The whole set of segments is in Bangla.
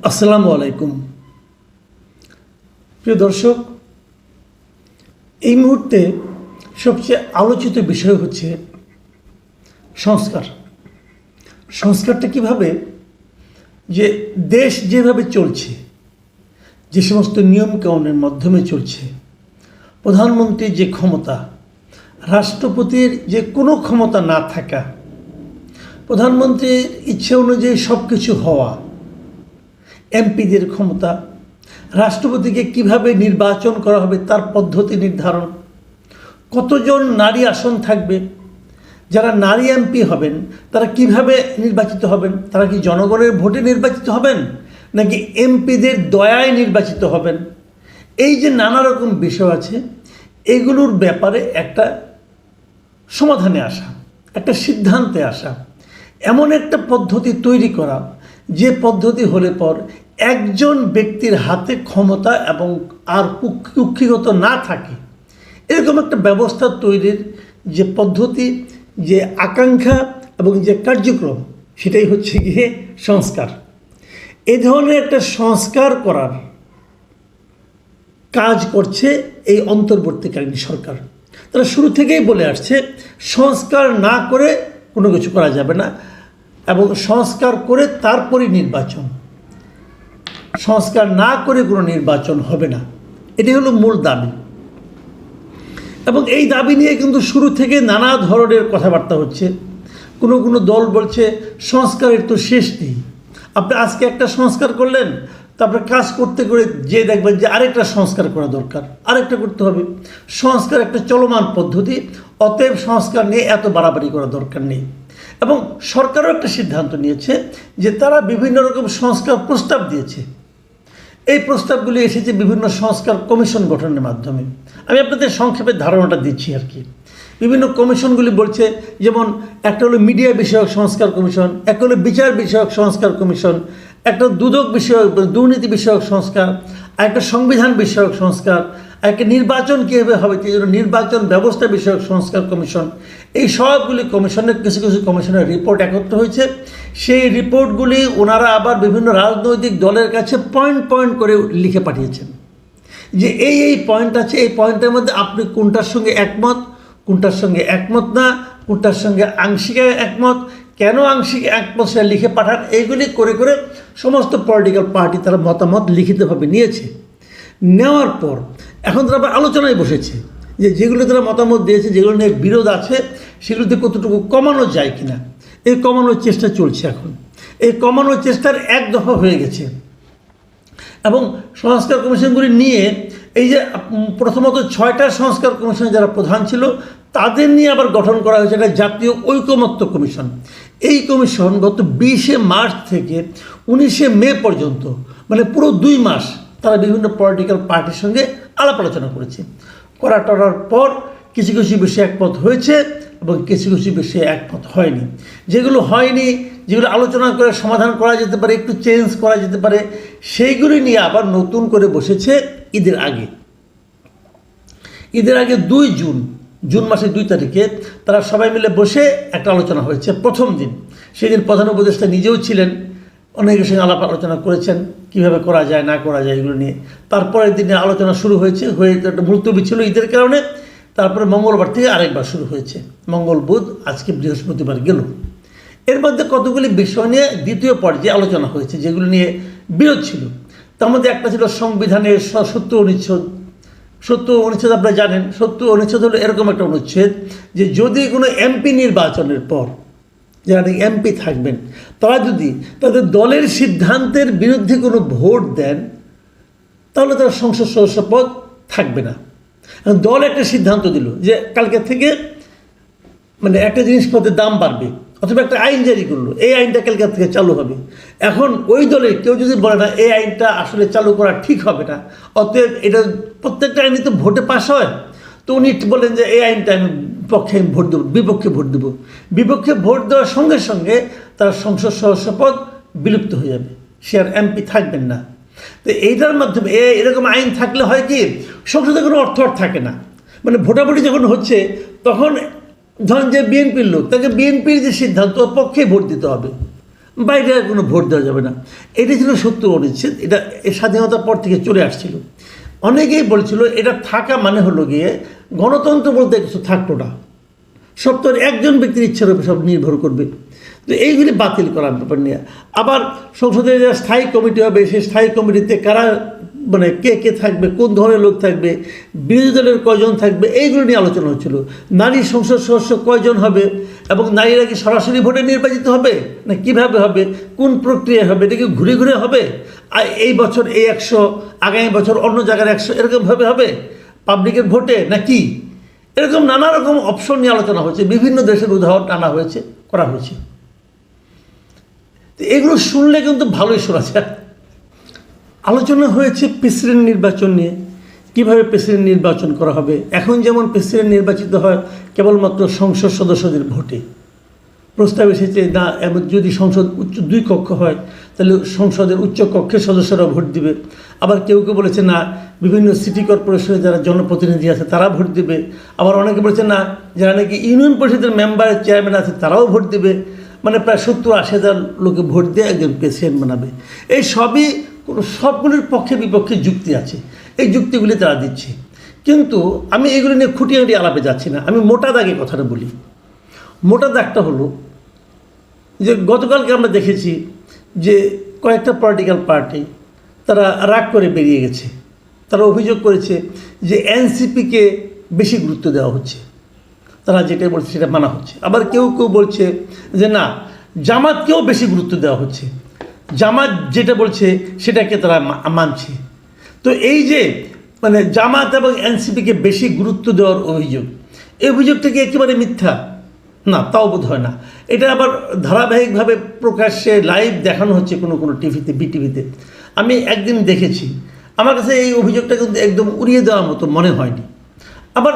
আসসালামু আলাইকুম। প্রিয় দর্শক, এই মুহূর্তে সবচেয়ে আলোচিত বিষয় হচ্ছে সংস্কার। সংস্কারটা কীভাবে? যে দেশ যেভাবে চলছে, যে সমস্ত নিয়মকানুনের মাধ্যমে চলছে প্রধানমন্ত্রীর যে ক্ষমতা, রাষ্ট্রপতির যে কোনো ক্ষমতা না থাকা, প্রধানমন্ত্রীর ইচ্ছে অনুযায়ী সব কিছু হওয়া এমপিদের ক্ষমতা। রাষ্ট্রপতিকে কীভাবে নির্বাচন করা হবে তার পদ্ধতি নির্ধারণ। কতজন নারী আসন থাকবে? যারা নারী এমপি হবেন, তারা কীভাবে নির্বাচিত হবেন? তারা কি জনগণের ভোটে নির্বাচিত হবেন, নাকি এমপিদের দয়ায় নির্বাচিত হবেন? এই যে নানা রকম বিষয় আছে, এগুলোর ব্যাপারে একটা সমাধানে আসা, একটা সিদ্ধান্তে আসা, এমন একটা পদ্ধতি তৈরি করা, যে পদ্ধতি হলে পর একজন ব্যক্তির হাতে ক্ষমতা এবং আর কুক্ষি- কুক্ষিগত না থাকে, এরকম একটা ব্যবস্থা তৈরির যে পদ্ধতি, যে আকাঙ্ক্ষা এবং যে কার্যক্রম, সেটাই হচ্ছে গিয়ে সংস্কার। এ ধরনের একটা সংস্কার করার কাজ করছে এই অন্তর্বর্তীকালীন সরকার। তারা শুরু থেকেই বলে আসছে, সংস্কার না করে কোনো কিছু করা যাবে না এবং সংস্কার করে তারপরে নির্বাচন। সংস্কার না করে কোনো নির্বাচন হবে না। এটি হলো মূল দাবি। এবং এই দাবি নিয়ে কিন্তু শুরু থেকে নানা ধরনের কথাবার্তা হচ্ছে। কোনো কোনো দল বলছে, সংস্কারের তো শেষ নেই। আপনি আজকে একটা সংস্কার করলেন, তারপরে কাজ করতে করে যে দেখবেন যে আরেকটা সংস্কার করা দরকার, আরেকটা করতে হবে। সংস্কার একটা চলমান পদ্ধতি, অতএব সংস্কার নিয়ে এত বাড়াবাড়ি করা দরকার নেই। এবং সরকারও একটা সিদ্ধান্ত নিয়েছে যে তারা বিভিন্ন রকম সংস্কার প্রস্তাব দিয়েছে। এই প্রস্তাবগুলি এসেছে বিভিন্ন সংস্কার কমিশন গঠনের মাধ্যমে। আমি আপনাদের সংক্ষেপে ধারণাটা দিচ্ছি আর কি। বিভিন্ন কমিশনগুলি বলছে, যেমন একটা হলো মিডিয়া বিষয়ক সংস্কার কমিশন, একটা হলো বিচার বিষয়ক সংস্কার কমিশন, একটা দুদক বিষয়ক, দুর্নীতি বিষয়ক সংস্কার একটা সংবিধান বিষয়ক সংস্কার একটা নির্বাচন কীভাবে হবে সেই জন্য নির্বাচন ব্যবস্থা বিষয়ক সংস্কার কমিশন। এই সবগুলি কমিশনের, কিছু কিছু কমিশনের রিপোর্ট একত্র হয়েছে। সেই রিপোর্টগুলি ওনারা আবার বিভিন্ন রাজনৈতিক দলের কাছে পয়েন্ট পয়েন্ট করে লিখে পাঠিয়েছেন। যে এই এই পয়েন্ট আছে, এই পয়েন্টের মধ্যে আপনি কোনটার সঙ্গে একমত, কোনটার সঙ্গে একমত না, কোনটার সঙ্গে আংশিক একমত, কেন আংশিক একমত সেটা লিখে পাঠান, এইগুলি করে করে সমস্ত পলিটিক্যাল পার্টি তারা মতামত লিখিতভাবে নিয়েছে। নেওয়ার পর, এখন তারা আবার আলোচনায় বসেছে। যে যেগুলো তারা মতামত দিয়েছে, যেগুলো নিয়ে বিরোধ আছে সেগুলোতে কতটুকু কমানো যায় কিনা, এই কমানোর চেষ্টা চলছে এখন। এই কমানোর চেষ্টার এক দফা হয়ে গেছে। এবং সংস্কার কমিশনগুলি নিয়ে এই যে প্রথমত ছয়টা সংস্কার কমিশন যারা প্রধান ছিল, তাদের নিয়ে আবার গঠন করা হয়েছে একটা জাতীয় ঐকমত্য কমিশন। এই কমিশন গত বিশে মার্চ থেকে উনিশে মে পর্যন্ত মানে পুরো দুই মাস, তারা বিভিন্ন পলিটিক্যাল পার্টির সঙ্গে আলাপ আলোচনা করেছে। করা টরার পর কিছু কিছু বিষয়ে একমত হয়েছে এবং কিছু কিছু বিষয়ে একমত হয়নি। যেগুলো হয়নি, যেগুলো আলোচনা করে সমাধান করা যেতে পারে, একটু চেঞ্জ করা যেতে পারে, সেইগুলি নিয়ে আবার নতুন করে বসেছে ঈদের আগে। ঈদের আগে দুই জুন জুন মাসের দুই তারিখে তারা সবাই মিলে বসে একটা আলোচনা হয়েছে প্রথম দিন। সেদিন প্রধান উপদেষ্টা নিজেও ছিলেন। অনেকের সঙ্গে আলাপ আলোচনা করেছেন, কীভাবে করা যায়, না করা যায় এগুলো নিয়ে। তারপরের দিনে আলোচনা শুরু হয়েছে, হয়ে একটা মুলতবি ছিল ঈদের কারণে। তারপরে মঙ্গলবার থেকে আরেকবার শুরু হয়েছে। মঙ্গল, বুধ, আজকে বৃহস্পতিবার গেল। এর মধ্যে কতগুলি বিষয় নিয়ে দ্বিতীয় পর্যায়ে আলোচনা হয়েছে, যেগুলো নিয়ে বিরোধ ছিল। তার মধ্যে একটা ছিল সংবিধানের সত্য অনুচ্ছেদ। সত্য অনুচ্ছেদ আপনারা জানেন, সত্য অনুচ্ছেদ হলো এরকম একটা অনুচ্ছেদ যে যদি কোনো এমপি নির্বাচনের পর যারা এমপি থাকবেন, তারা যদি তাদের দলের সিদ্ধান্তের বিরুদ্ধে কোনো ভোট দেন, তাহলে তারা সংসদ সদস্য পদ থাকবে না। দল একটা সিদ্ধান্ত দিল যে কালকে থেকে মানে একটা জিনিসপত্রের দাম বাড়বে, অথবা একটা আইন জারি করল, এই আইনটা কালকে থেকে চালু হবে। এখন ওই দলের কেউ যদি বলে না, এই আইনটা আসলে চালু করা ঠিক হবে না, অতএব এটা প্রত্যেকটা আইনই তো ভোটে পাশ হয়। তো উনি বলেন যে এই আইনটা আমি পক্ষে আমি ভোট দেবো, বিপক্ষে ভোট দেবো। বিপক্ষে ভোট দেওয়ার সঙ্গে সঙ্গে তার সংসদ সদস্য পদ বিলুপ্ত হয়ে যাবে। সে আর এমপি থাকবেন না। তো এইটার মাধ্যমে, এ এরকম আইন থাকলে হয় কি, সংসদে কোনো অর্থ আর থাকে না। মানে ভোটাভুটি যখন হচ্ছে, তখন ধরেন যে বিএনপির লোক, তাকে বিএনপির যে সিদ্ধান্ত পক্ষে ভোট দিতে হবে। বাইরে কোনো ভোট দেওয়া যাবে না। এটা ছিল সত্য অনুচ্ছেদ, এটা স্বাধীনতার পর থেকে চলে আসছিল। অনেকেই বলছিল, এটা থাকা মানে হলো গিয়ে গণতন্ত্র বলতে কিছু থাকতো না। সব তো একজন ব্যক্তির ইচ্ছার উপর সব নির্ভর করবে। তো এইগুলি বাতিল করার ব্যাপার নিয়ে। আবার সংসদের যে স্থায়ী কমিটি হবে, সেই স্থায়ী কমিটিতে কারা মানে কে কে থাকবে, কোন ধরনের লোক থাকবে, বিরোধী দলের কয়জন থাকবে, এইগুলো নিয়ে আলোচনা হচ্ছিল। নারী সংসদ সদস্য কয়জন হবে এবং নারীরা কি সরাসরি ভোটে নির্বাচিত হবে? না কীভাবে হবে? কোন প্রক্রিয়া হবে? এটা কি ঘুরে ঘুরে হবে? আর এই বছর এই একশো, আগামী বছর অন্য জায়গার একশো এরকমভাবে হবে? পাবলিকের ভোটে? না কি? এরকম নানা রকম অপশন নিয়ে আলোচনা হয়েছে, বিভিন্ন দেশের উদাহরণ টানা হয়েছে, করা হয়েছে। এগুলো শুনলে কিন্তু ভালোই শোনা যায়। আলোচনা হয়েছে প্রেসিডেন্ট নির্বাচন নিয়ে, কীভাবে প্রেসিডেন্ট নির্বাচন করা হবে। এখন যেমন প্রেসিডেন্ট নির্বাচিত হয়, কেবলমাত্র সংসদ সদস্যদের ভোটে। প্রস্তাব এসেছে, না যদি সংসদ উচ্চ দুই কক্ষ হয় তাহলে সংসদের উচ্চ কক্ষের সদস্যরা ভোট দিবে। আবার কেউ কেউ বলেছে, না, বিভিন্ন সিটি কর্পোরেশনে যারা জনপ্রতিনিধি আছে তারা ভোট দিবে। আবার অনেকে বলেছে, না, যারা নাকি ইউনিয়ন পরিষদের মেম্বারের চেয়ারম্যান আছে, তারাও ভোট দিবে। মানে প্রায় সত্তর আশি হাজার লোকে ভোট দিয়ে একজন প্রেসিডেন্ট বানাবে। এই সবই সবগুলির পক্ষে বিপক্ষে যুক্তি আছে। এই যুক্তিগুলি তারা দিচ্ছে। কিন্তু আমি এগুলো নিয়ে খুঁটিয়াটি আলাপে যাচ্ছি না। আমি মোটা দাগে কথাটা বলি। মোটা দাগটা হলো যে গতকালকে আমরা দেখেছি যে কয়েকটা পলিটিক্যাল পার্টি তারা রাগ করে বেরিয়ে গেছে। তারা অভিযোগ করেছে যে এনসিপিকে বেশি গুরুত্ব দেওয়া হচ্ছে। তারা যেটা বলছে সেটা মানা হচ্ছে। আবার কেউ কেউ বলছে যে না, জামাতকেও বেশি গুরুত্ব দেওয়া হচ্ছে। জামাত যেটা বলছে সেটাকে তারা মানছে। তো এই যে মানে জামাত এবং এনসিপিকে বেশি গুরুত্ব দেওয়ার অভিযোগ, এই অভিযোগটা কি একেবারে মিথ্যা? না, তাও বোধ হয় না। এটা আবার ধারাবাহিকভাবে প্রকাশ্যে লাইভ দেখানো হচ্ছে কোনো কোনো টিভিতে, বিটিভিতে। আমি একদিন দেখেছি। আমার কাছে এই অভিযোগটা কিন্তু একদম উড়িয়ে দেওয়ার মতো মনে হয়নি। আবার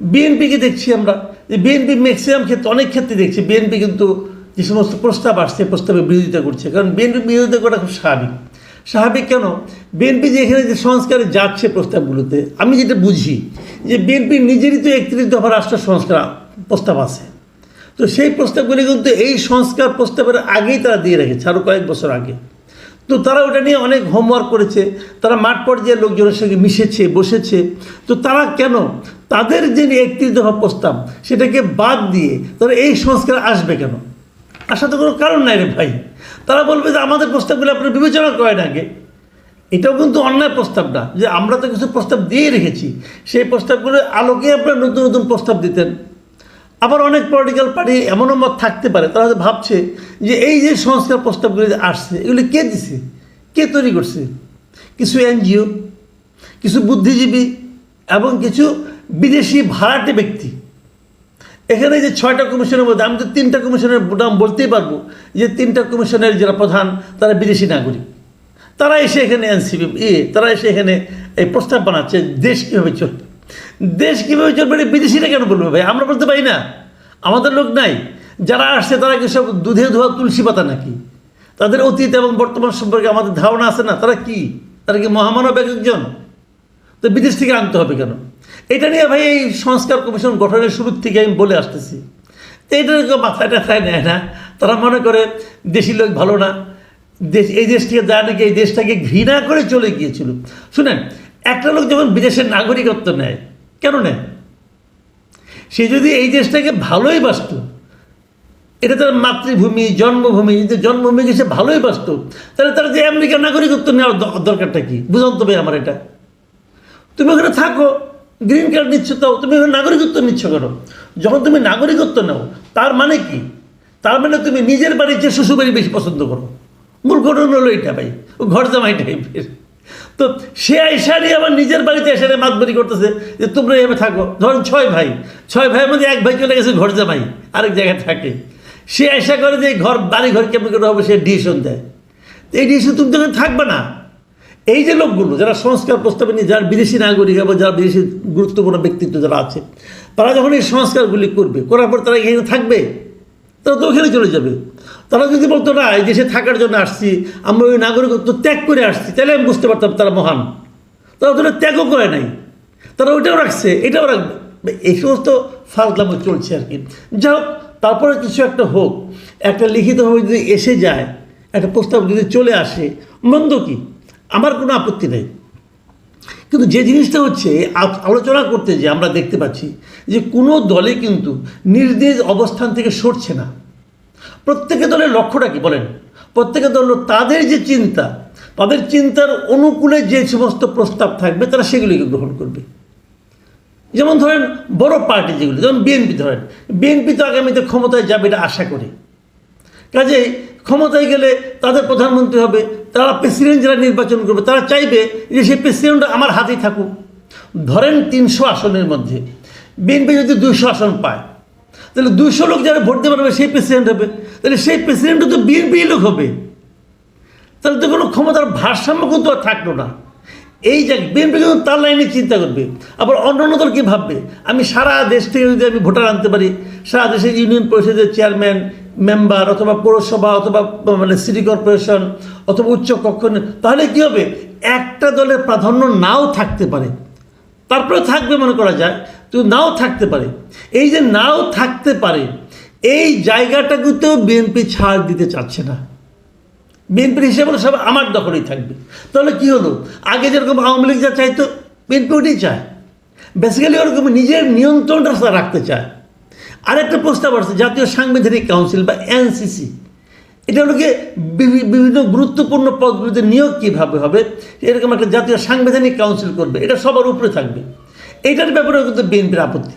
বিএনপিকে দেখছি আমরা। যে বিএনপি ম্যাক্সিমাম ক্ষেত্রে, অনেক ক্ষেত্রে দেখছি, বিএনপি কিন্তু যে সমস্ত প্রস্তাব আসছে, প্রস্তাবে বিরোধিতা করছে। কারণ বিএনপি বিরোধিতা করা খুব স্বাভাবিক। স্বাভাবিক কেন? বিএনপি যে এখানে যে সংস্কারে যাচ্ছে প্রস্তাবগুলোতে, আমি যেটা বুঝি, যে বিএনপি নিজেরই তো একত্রিশ দফা রাষ্ট্র সংস্কার প্রস্তাব আছে। তো সেই প্রস্তাবগুলি কিন্তু এই সংস্কার প্রস্তাবের আগেই তারা দিয়ে রেখেছে আরও কয়েক বছর আগে। তো তারা ওটা নিয়ে অনেক হোমওয়ার্ক করেছে, তারা মাঠ পর্যায়ে লোকজনের সঙ্গে মিশেছে, বসেছে। তো তারা কেন? তাদের যে একত্রিশ দফা প্রস্তাব, সেটাকে বাদ দিয়ে তারা এই সংস্কার আসবে কেন? আসার তো কোনো কারণ নাই রে ভাই। তারা বলবে যে আমাদের প্রস্তাবগুলো আপনারা বিবেচনা করেন আগে। এটাও কিন্তু অন্যায় প্রস্তাব না, যে আমরা তো কিছু প্রস্তাব দিয়ে রেখেছি। সেই প্রস্তাবগুলোর আলোকে আপনারা নতুন নতুন প্রস্তাব দিতেন। আবার অনেক পলিটিক্যাল পার্টি এমনও মত থাকতে পারে, তারা ভাবছে যে এই যে সংস্কার প্রস্তাবগুলি আসছে, এগুলি কে দিছে? কে তৈরি করছে? কিছু এনজিও, কিছু বুদ্ধিজীবী এবং কিছু বিদেশি ভাড়াটে ব্যক্তি। এখানে যে ছয়টা কমিশনের মধ্যে, আমি তো তিনটা কমিশনের নাম বলতেই পারব যে তিনটা কমিশনের যারা প্রধান, তারা বিদেশি নাগরিক। তারা এসে এখানে এনসিপি তারা এসে এখানে এই প্রস্তাব বানাচ্ছে, দেশ কীভাবে চলবে? দেশ কীভাবে চলবে এটা বিদেশিরা কেন বলবে ভাই? আমরা বলতে পারি না। আমাদের লোক নাই। যারা আসছে, তারা কি সব দুধে ধোয়া তুলসী পাতা নাকি? তাদের অতীত এবং বর্তমান সম্পর্কে আমাদের ধারণা আছে না? তারা কি? তারা কি মহামানব এক একজন? তো বিদেশ থেকে আনতে হবে কেন? এটা নিয়ে ভাই এই সংস্কার কমিশন গঠনের শুরুর থেকে আমি বলে আসতেছি। এটা মাথায় টাথায় নেয় না। তারা মনে করে দেশি লোক ভালো না। দেশ এই দেশটিকে যায় নাকি, এই দেশটাকে ঘৃণা করে চলে গিয়েছিল। শুনেন, একটা লোক যখন বিদেশের নাগরিকত্ব নেয় কেন নেয় সে যদি এই দেশটাকে ভালোই বাসত এটা তার মাতৃভূমি, জন্মভূমি, যদি জন্মভূমিকে সে ভালোই বাসত তাহলে তার যে আমেরিকার নাগরিকত্ব নেওয়ার দরকারটা কি? বুঝান তবে আমার এটা। তুমি ওখানে থাকো গ্রিন কার্ড নিচ্ছ তাও, তুমি নাগরিকত্ব নিচ্ছ কেন? যখন তুমি নাগরিকত্ব নাও, তার মানে কি? তার মানে তুমি নিজের বাড়ির চেয়ে শ্বশুর বাড়ি বেশি পছন্দ করো। মূল ঘটনা হলো এটা ভাই, ও ঘর জামাই টাইপের তো সে এসারি আবার নিজের বাড়িতে এসে মাতবাড়ি করতেছে যে তোমরা এভাবে থাকো। ধরুন ছয় ভাই। ছয় ভাইয়ের মধ্যে এক ভাই চলে গেছে ঘর জামাই, আরেক জায়গায় থাকে। সে আশা করে যে ঘর বাড়ি ঘর কেমন করে হবে সে ডিসিশন দেয়। এই ডিসিশন তুমি তো থাকবে না। এই যে লোকগুলো, যারা সংস্কার প্রস্তাবে নিয়ে, যারা বিদেশি নাগরিক এবং যারা বিদেশি গুরুত্বপূর্ণ ব্যক্তিত্ব যারা আছে, তারা যখন এই সংস্কারগুলি করবে, করার পর তারা এখানে থাকবে? তারা তো ওখানে চলে যাবে। তারা যদি বলতো, না, এই দেশে থাকার জন্য আসছি, আমরা ওই নাগরিকত্ব ত্যাগ করে আসছি, তাহলে আমি বুঝতে পারতাম তারা মহান। তারা ওটা ত্যাগও করে নাই। তারা ওইটাও রাখছে, এটাও রাখবে। এই সমস্ত ফাজলামো চলছে আর কি। যাই হোক, তারপরে কিছু একটা হোক। একটা লিখিতভাবে যদি এসে যায়, একটা প্রস্তাব যদি চলে আসে, মন্দ কি? আমার কোনো আপত্তি নেই। কিন্তু যে জিনিসটা হচ্ছে আলোচনা করতে যে আমরা দেখতে পাচ্ছি যে কোনো দলে কিন্তু নিজ অবস্থান থেকে সরছে না। প্রত্যেকে দলের লক্ষ্যটা কি বলেন? প্রত্যেকে দল তাদের যে চিন্তা, তাদের চিন্তার অনুকূলে যে সমস্ত প্রস্তাব থাকবে, তারা সেগুলিকে গ্রহণ করবে। যেমন ধরেন, বড় পার্টি যেগুলো, যেমন বিএনপি ধরেন, বিএনপি তো আগামীতে ক্ষমতায় যাবে এটা আশা করি। কাজেই ক্ষমতায় গেলে তাদের প্রধানমন্ত্রী হবে, তারা প্রেসিডেন্ট যারা নির্বাচন করবে, তারা চাইবে যে সেই প্রেসিডেন্ট আমার হাতেই থাকুক। ধরেন তিনশো আসনের মধ্যে, বিএনপি যদি দুইশো আসন পায় তাহলে দুশো লোক যারা ভোট দিতে পারবে, সেই প্রেসিডেন্ট হবে। তাহলে সেই প্রেসিডেন্টও তো বিএনপি লোক হবে। তাহলে তো কোনো ক্ষমতার ভারসাম্য কিন্তু আর থাকল না। এই যে বিএনপি কিন্তু তার লাইনে চিন্তা করবে। আবার অন্য অন্য দল কী ভাববে? আমি সারা দেশ থেকে যদি আমি ভোটার আনতে পারি, সারা দেশের ইউনিয়ন পরিষদের চেয়ারম্যান মেম্বার অথবা পৌরসভা, অথবা মানে সিটি কর্পোরেশন অথবা উচ্চ কক্ষ, তাহলে কী হবে? একটা দলের প্রাধান্য নাও থাকতে পারে। তারপরে থাকবে মনে করা যায় তো নাও থাকতে পারে। এই যে নাও থাকতে পারে, এই জায়গাটাকেও বিএনপি ছাড় দিতে চাচ্ছে না। বিএনপির হিসেবে সব আমার দখলেই থাকবে। তাহলে কি হলো? আগে যেরকম আওয়ামী লীগ যা চাইতো বিএনপি ওটাই চায়। বেসিক্যালি ওরকম নিজের নিয়ন্ত্রণটা তারা রাখতে চায়। আরেকটা প্রস্তাব আসছে, জাতীয় সাংবিধানিক কাউন্সিল বা এনসিসি এটা হলো বিভিন্ন গুরুত্বপূর্ণ পদগুলিতে নিয়োগ কীভাবে হবে, এরকম একটা জাতীয় সাংবিধানিক কাউন্সিল করবে, এটা সবার উপরে থাকবে। এইটার ব্যাপারেও কিন্তু বিএনপির আপত্তি।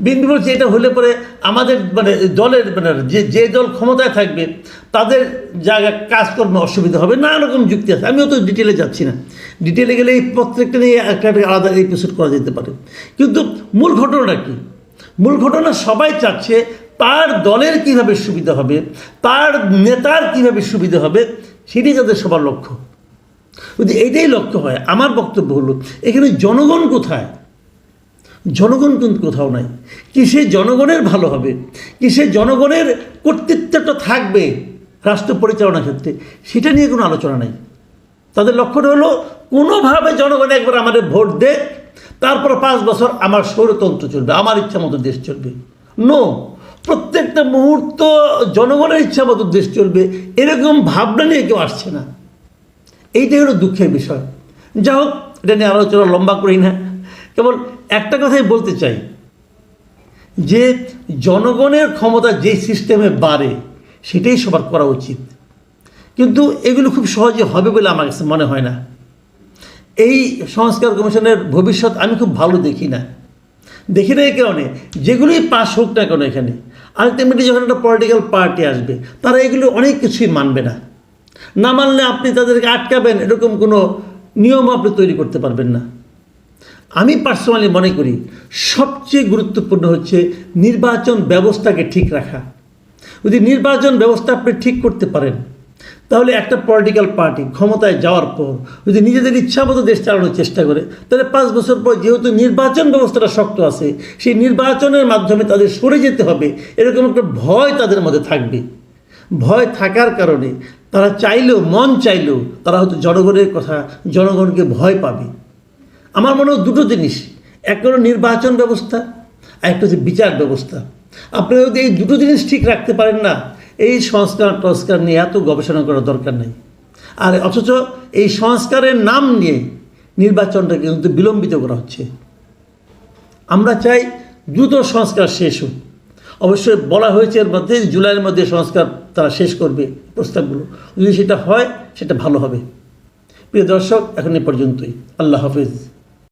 বিএনপি বলছে এটা হলে পরে আমাদের মানে দলের মানে যে যে দল ক্ষমতায় থাকবে, তাদের জায়গা কাজকর্মে অসুবিধা হবে নানা রকম যুক্তি আছে। আমিও তো ডিটেলে যাচ্ছি না। ডিটেলে গেলে এই প্রত্যেকটা নিয়ে একটা আলাদা এপিসোড করা যেতে পারে। কিন্তু মূল ঘটনাটা কী? মূল ঘটনা সবাই চাচ্ছে তার দলের কীভাবে সুবিধা হবে, তার নেতার কীভাবে সুবিধা হবে, সেটাই তাদের সবার লক্ষ্য। যদি এইটাই লক্ষ্য হয়, আমার বক্তব্য হলো, এখানে জনগণ কোথায়? জনগণ কিন্তু কোথাও নাই। কিসে জনগণের ভালো হবে? কিসে জনগণের কর্তৃত্বটা থাকবে রাষ্ট্র পরিচালনার ক্ষেত্রে? সেটা নিয়ে কোনো আলোচনা নেই। তাদের লক্ষ্যটা হলো, কোনোভাবে জনগণ একবার আমাদের ভোট দেখ তারপর পাঁচ বছর আমার সৌরতন্ত্র চলবে, আমার ইচ্ছা মতো দেশ চলবে। নো প্রত্যেকটা মুহূর্ত জনগণের ইচ্ছা মতো দেশ চলবে, এরকম ভাবনা নিয়ে কেউ আসছে না। এইটাই হলো দুঃখের বিষয়। যা হোক এটা নিয়ে আলোচনা লম্বা করি না। কেবল একটা কথাই বলতে চাই, যে জনগণের ক্ষমতা যে সিস্টেমে বাড়ে, সেটাই সবার করা উচিত। কিন্তু এগুলো খুব সহজে হবে বলে আমার কাছে মনে হয় না। এই সংস্কার কমিশনের ভবিষ্যৎ আমি খুব ভালো দেখি না। দেখি না এই কারণে, যেগুলোই পাস হোক না কেন এখানে আলটিমেটলি যখন একটা পলিটিক্যাল পার্টি আসবে, তারা এগুলো অনেক কিছুই মানবে না। না মানলে আপনি তাদেরকে আটকাবেন, এরকম কোনো নিয়ম আপনি তৈরি করতে পারবেন না। আমি পার্সোনালি মনে করি সবচেয়ে গুরুত্বপূর্ণ হচ্ছে নির্বাচন ব্যবস্থাকে ঠিক রাখা। যদি নির্বাচন ব্যবস্থা আপনি ঠিক করতে পারেন, তাহলে একটা পলিটিক্যাল পার্টি ক্ষমতায় যাওয়ার পর, যদি নিজেদের ইচ্ছামতো দেশ চালানোর চেষ্টা করে, তাহলে পাঁচ বছর পর যেহেতু নির্বাচন ব্যবস্থাটা শক্ত আছে, সেই নির্বাচনের মাধ্যমে তাদের সরে যেতে হবে, এরকম একটা ভয় তাদের মধ্যে থাকবে। ভয় থাকার কারণে তারা চাইলেও, মন চাইলেও তারা হয়তো জনগণের কথা, জনগণকে ভয় পাবে। আমার মনে হয় দুটো জিনিস। একটা হলো নির্বাচন ব্যবস্থা, আর একটা হচ্ছে বিচার ব্যবস্থা। আপনি যদি এই দুটো জিনিস ঠিক রাখতে পারেন না, এই সংস্কার, টস্কার নিয়ে এত গবেষণা করার দরকার নেই। আর অথচ এই সংস্কারের নাম নিয়ে নির্বাচনটা কিন্তু বিলম্বিত করা হচ্ছে। আমরা চাই দ্রুত সংস্কার শেষ হোক। অবশ্যই বলা হয়েছে এর মধ্যে, জুলাইয়ের মধ্যে সংস্কার তারা শেষ করবে প্রস্তাবগুলো। যদি সেটা হয়, সেটা ভালো হবে। প্রিয় দর্শক, এখন এ পর্যন্তই। আল্লাহ হাফিজ।